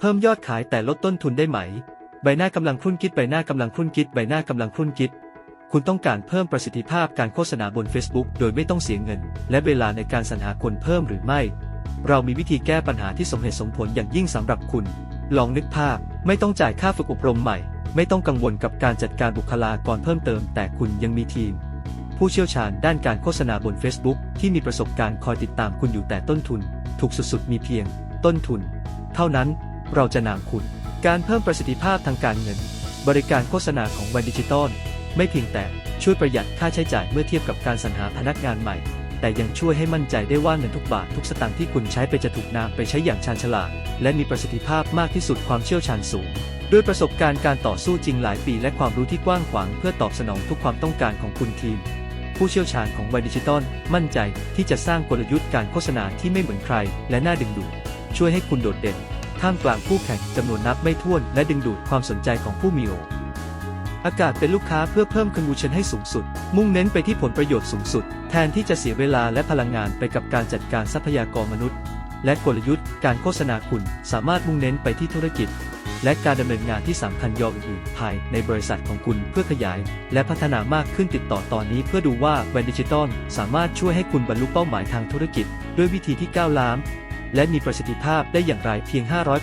เพิ่มยอดขายแต่ลดต้นทุนได้ไหม ใบหน้ากำลังครุ่นคิดใบหน้ากำลังครุ่นคิดใบหน้ากำลังครุ่นคิด คุณต้องการเพิ่มประสิทธิภาพการโฆษณาบน Facebook โดยไม่ต้องเสียเงิน และเวลาในการสรรหาคนเพิ่มหรือไม่ เรามีวิธีแก้ปัญหาที่สมเหตุสมผลอย่างยิ่งสำหรับคุณ ลองนึกภาพ ไม่ต้องจ่ายค่าฝึกอบรมใหม่ ไม่ต้องกังวลกับการจัดการบุคลากรเพิ่มเติม แต่คุณยังมีทีม ผู้เชี่ยวชาญด้านการโฆษณาบน Facebook ที่มีประสบการณ์คอยติดตามคุณอยู่แต่ต้นทุน ถูกสุดๆมีเพียง ต้นทุน เท่านั้น เราจะนำคุณ การเพิ่มประสิทธิภาพทางการเงิน บริการโฆษณาของวันดิจิตอลไม่เพียงแต่ช่วยประหยัดค่าใช้จ่ายเมื่อเทียบกับการสรรหาพนักงานใหม่ แต่ยังช่วยให้มั่นใจได้ว่าเงินทุกบาททุกสตางค์ที่คุณใช้ไปจะถูกนำไปใช้อย่างชาญฉลาด และมีประสิทธิภาพมากที่สุดความเชี่ยวชาญสูงด้วยประสบการณ์การต่อสู้จริงหลายปีและความรู้ที่กว้างขวางเพื่อตอบสนองทุกความต้องการของคุณทีม ผู้เชี่ยวชาญของวัยดิจิตอลมั่นใจที่จะสร้างกลยุทธ์การโฆษณาที่ไม่เหมือนใคร และน่าดึงดูดช่วยให้คุณโดดเด่น ท่ามกลางคู่แข่งจำนวนนับไม่ถ้วนและดึงดูดความสนใจของผู้มีโออากาศเป็นลูกค้าเพื่อเพิ่มคอนวูชันให้สูงสุด มุ่งเน้นไปที่ผลประโยชน์สูงสุด แทนที่จะเสียเวลาและพลังงานไปกับการจัดการทรัพยากรมนุษย์ และกลยุทธ์การโฆษณาคุณสามารถมุ่งเน้นไปที่ธุรกิจ และการดำเนินงานที่สำคัญยออื่นๆภายในบริษัทของคุณเพื่อขยาย และพัฒนามากขึ้นติดต่อตอนนี้เพื่อดูว่าแบรนด์ดิจิตอลสามารถช่วยให้คุณบรรลุเป้าหมายทางธุรกิจ ด้วยวิธีที่ก้าวล้ำ และมีประสิทธิภาพได้อย่างไรเพียง500